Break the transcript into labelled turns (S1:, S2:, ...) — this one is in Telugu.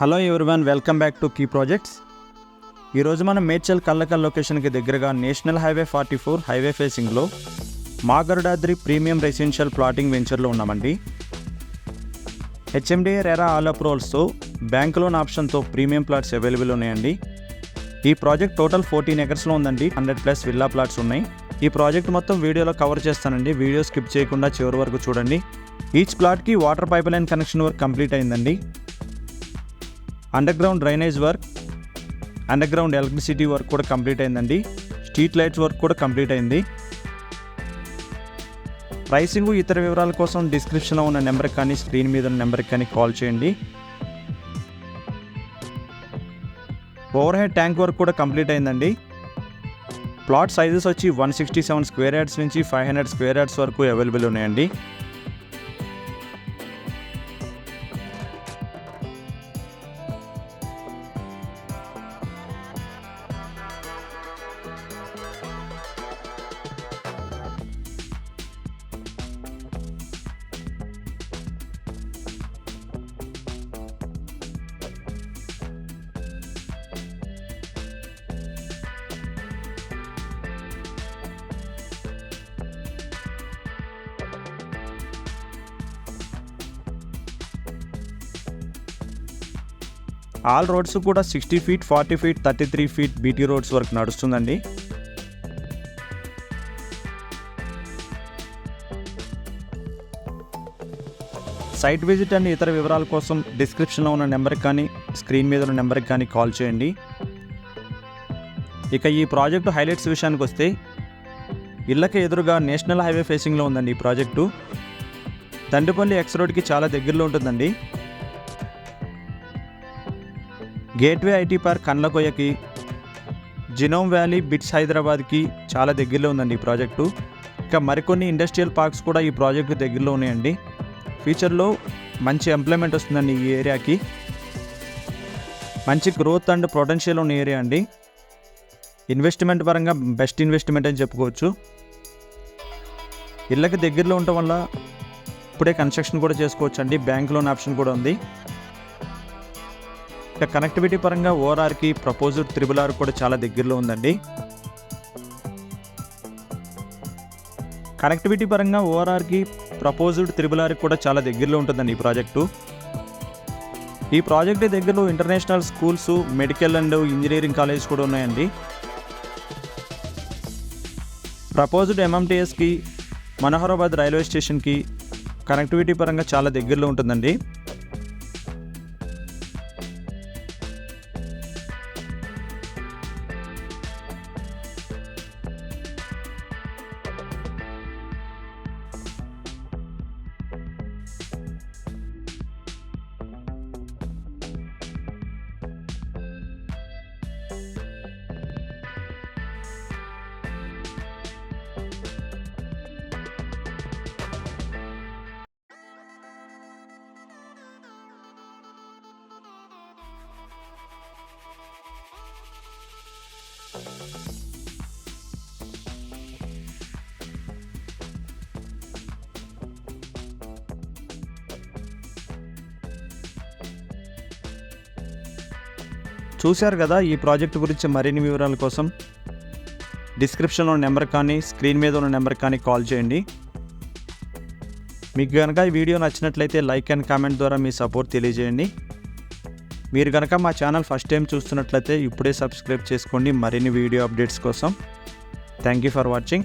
S1: Hello everyone welcome back to key projects. ఈరోజు మనం మేడ్చల్ కల్లకల్ లొకేషన్కి దగ్గరగా national highway forty four highway ఫేసింగ్లో మాగరుడాద్రి ప్రీమియం రెసిడెన్షియల్ ప్లాటింగ్ వెంచర్లో ఉన్నామండి. హెచ్ఎండిఏ రెరా ఆల్ అప్రూవల్స్తో బ్యాంక్ లోన్ ఆప్షన్తో ప్రీమియం ప్లాట్స్ అవైలబుల్ ఉన్నాయండి. ఈ ప్రాజెక్ట్ టోటల్ ఫోర్టీన్ ఎకర్స్లో ఉందండి. హండ్రెడ్ ప్లస్ విల్లా ప్లాట్స్ ఉన్నాయి. ఈ ప్రాజెక్ట్ మొత్తం వీడియోలో కవర్ చేస్తానండి. వీడియో స్కిప్ చేయకుండా చివరి వరకు చూడండి. Each ప్లాట్కి water pipeline connection work complete అయిందండి. Underground drainage work underground electricity work కూడా కంప్లీట్ అయిందండి. స్ట్రీట్ లైట్స్ వర్క్ కూడా కంప్లీట్ అయింది. ప్రైసింగ్ ఇతర వివరాల కోసం డిస్క్రిప్షన్లో ఉన్న నెంబర్కి కానీ స్క్రీన్ మీద ఉన్న నెంబర్కి కానీ కాల్ చేయండి. ఓవర్ హెడ్ ట్యాంక్ వర్క్ కూడా కంప్లీట్ అయిందండి. ప్లాట్ సైజెస్ వచ్చి one sixty seven square yards నుంచి ఫైవ్ హండ్రెడ్ స్క్వేర్ యార్డ్స్ వరకు అవైలబుల్ ఉన్నాయండి. ఆల్ రోడ్స్ కూడా sixty feet forty feet thirty three feet BT roads వరకు నడుస్తుందండి. సైట్ విజిట్ అండ్ ఇతర వివరాల కోసం డిస్క్రిప్షన్లో ఉన్న నెంబర్కి కానీ స్క్రీన్ మీద ఉన్న నెంబర్కి కానీ కాల్ చేయండి. ఇక ఈ ప్రాజెక్టు హైలైట్స్ విషయానికి వస్తే ఇళ్ళకి ఎదురుగా నేషనల్ హైవే ఫేసింగ్లో ఉందండి ఈ ప్రాజెక్టు. తండ్రిపల్లి ఎక్స్ రోడ్కి చాలా దగ్గరలో ఉంటుందండి. గేట్వే ఐటీ పార్క్ కండ్లకొయ్యకి జినోమ్ వ్యాలీ బిట్స్ హైదరాబాద్కి చాలా దగ్గరలో ఉందండి ఈ ప్రాజెక్టు. ఇంకా మరికొన్ని ఇండస్ట్రియల్ పార్క్స్ కూడా ఈ ప్రాజెక్టు దగ్గరలో ఉన్నాయండి. ఫ్యూచర్లో మంచి ఎంప్లాయ్మెంట్ వస్తుందండి ఈ ఏరియాకి. మంచి గ్రోత్ అండ్ పొటెన్షియల్ ఉన్న ఏరియా అండి. ఇన్వెస్ట్మెంట్ పరంగా బెస్ట్ ఇన్వెస్ట్మెంట్ అని చెప్పుకోవచ్చు. ఇళ్ళకి దగ్గరలో ఉండటం వల్ల ఇప్పుడే కన్స్ట్రక్షన్ కూడా చేసుకోవచ్చు అండి బ్యాంక్ లోన్ ఆప్షన్ కూడా ఉంది. ఇక కనెక్టివిటీ పరంగా ఓఆర్ఆర్కి ప్రపోజర్ త్రిబుల్ ఆర్ కూడా చాలా దగ్గరలో ఉందండి. కనెక్టివిటీ పరంగా ఓఆర్ఆర్కి ప్రపోజ్డ్ త్రిబుల్ ఆర్కి కూడా చాలా దగ్గరలో ఉంటుందండి ఈ ప్రాజెక్టు ఈ ప్రాజెక్ట్ దగ్గరలో international schools medical and engineering college కూడా ఉన్నాయండి. ప్రపోజ్డ్ ఎంఎంటీఎస్కి మనోహరాబాద్ రైల్వే స్టేషన్కి కనెక్టివిటీ పరంగా చాలా దగ్గరలో ఉంటుందండి. చూశారు కదా ఈ ప్రాజెక్ట్ గురించి మరిన్ని వివరాల కోసం. డిస్క్రిప్షన్లో నెంబర్ కానీ స్క్రీన్ మీద ఉన్న నెంబర్ కానీ కాల్ చేయండి. మీకు కనుక ఈ వీడియో నచ్చినట్లయితే లైక్ అండ్ కామెంట్ ద్వారా మీ సపోర్ట్ తెలియజేయండి. మీరు కనుక మా ఛానల్ ఫస్ట్ టైం చూస్తున్నట్లయితే ఇప్పుడే సబ్స్క్రైబ్ చేసుకోండి. మరిన్ని వీడియో అప్డేట్స్ కోసం. Thank you for watching.